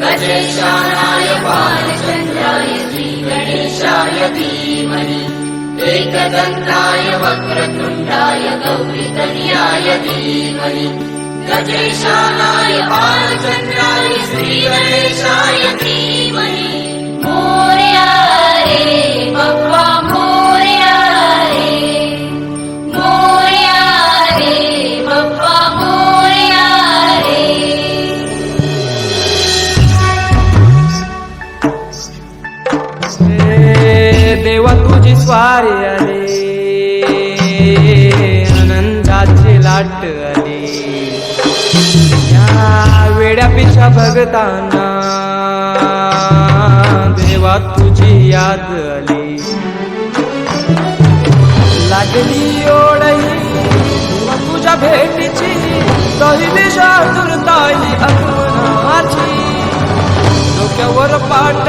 गजेशानाय बालचन्द्राय श्रीगणेशाय धीमहि एकदन्ताय वक्रतुण्डाय गौरीकन्याय धीमहि गजेशानाय बालचन्द्राय श्रीगणेशाय तुझी स्वारी आली आनंदाची लाट आली या वेड्या पिशा भगताना देवा तुझी याद आली लागली ओढई तुझ्या भेटीची तरी दिशा दुर्ताई अगमनाची डोक्यावर पाट